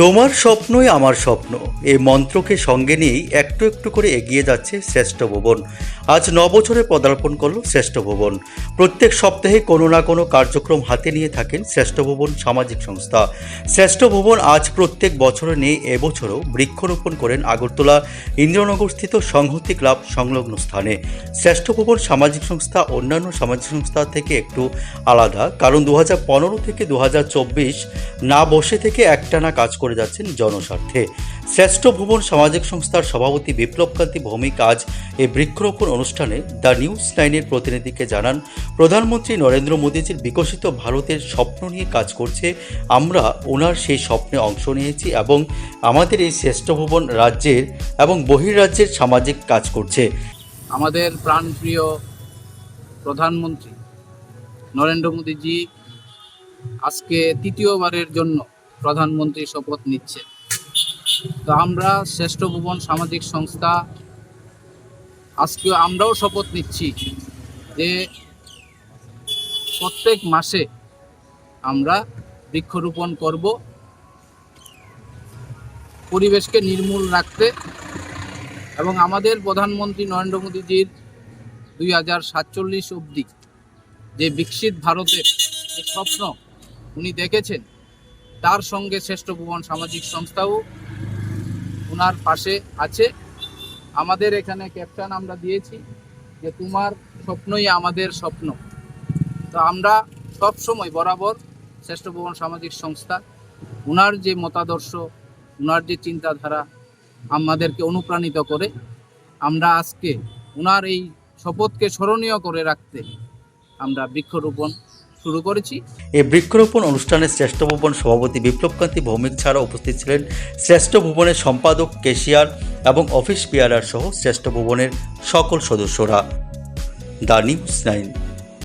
তোমার স্বপ্নই আমার স্বপ্ন। এই মন্ত্রকে সঙ্গে নিয়েই একটু একটু করে এগিয়ে যাচ্ছে শ্রেষ্ঠ ভবন। আজ ন বছরে পদার্পণ করল শ্রেষ্ঠ ভবন। প্রত্যেক সপ্তাহে কোনো না কোনো কার্যক্রম হাতে নিয়ে থাকেন শ্রেষ্ঠ ভবন সামাজিক সংস্থা। শ্রেষ্ঠ ভবন আজ প্রত্যেক বছরে নিয়ে এবছরও বৃক্ষরোপণ করেন আগরতলা ইন্দ্রনগরস্থিত সংহতি ক্লাব সংলগ্ন স্থানে। শ্রেষ্ঠ ভবন সামাজিক সংস্থা অন্যান্য সামাজিক সংস্থা থেকে একটু আলাদা, কারণ দু থেকে দু হাজার চব্বিশ না বসে থেকে একটানা কাজ করে যাচ্ছেন জনস্বার্থে। শ্রেষ্ঠ ভুবন সামাজিক সংস্থার সভাপতি বিপ্লবকান্তি ভৌমিক আজ এই বৃক্ষরোপণ অনুষ্ঠানে দ্য নিউজ নাইনের প্রতিনিধিকে জানান, প্রধানমন্ত্রী নরেন্দ্র মোদীজির বিকশিত ভারতের স্বপ্ন নিয়ে কাজ করছে। আমরা ওনার সেই স্বপ্নে অংশ নিয়েছি এবং আমাদের এই শ্রেষ্ঠ ভুবন রাজ্যের এবং বহির্রাজ্যের সামাজিক কাজ করছে। আমাদের প্রাণপ্রিয় প্রধানমন্ত্রী নরেন্দ্র মোদীজি আজকে তৃতীয়বারের জন্য প্রধানমন্ত্রী শপথ নিচ্ছে। তো আমরা শ্রেষ্ঠ ভুবন সামাজিক সংস্থা, আজকে আমরাও শপথ নিচ্ছি যে প্রত্যেক মাসে আমরা বৃক্ষরোপণ করব। পরিবেশকে নির্মূল রাখতে এবং আমাদের প্রধানমন্ত্রী নরেন্দ্র মোদীজির দুই হাজার সাতচল্লিশ অবধি যে বিকশিত ভারতের যে স্বপ্ন, উনি দেখেছেন তার সঙ্গে শ্রেষ্ঠ ভুবন সামাজিক সংস্থাও ওনার পাশে আছে। আমাদের এখানে ক্যাপশন আমরা দিয়েছি যে, তোমার স্বপ্নই আমাদের স্বপ্ন। তো আমরা সব সময় বরাবর শ্রেষ্ঠ ভুবন সামাজিক সংস্থা ওনার যে মতাদর্শ ওনার যে চিন্তাধারা আমাদেরকে অনুপ্রাণিত করে, আমরা আজকে ওনার এই শপথকে স্মরণীয় করে রাখতে আমরা বৃক্ষরোপণ শুরু করেছি। এই বৃক্ষরোপণ অনুষ্ঠানে শ্রেষ্ঠ ভুবন সভাপতি বিপ্লবকান্তি ভৌমিক ছাড়া উপস্থিত ছিলেন শ্রেষ্ঠ ভুবনের সম্পাদক, কেশিয়ার এবং অফিস পিয়ারার সহ শ্রেষ্ঠ ভুবনের সকল সদস্যরা। The news nine.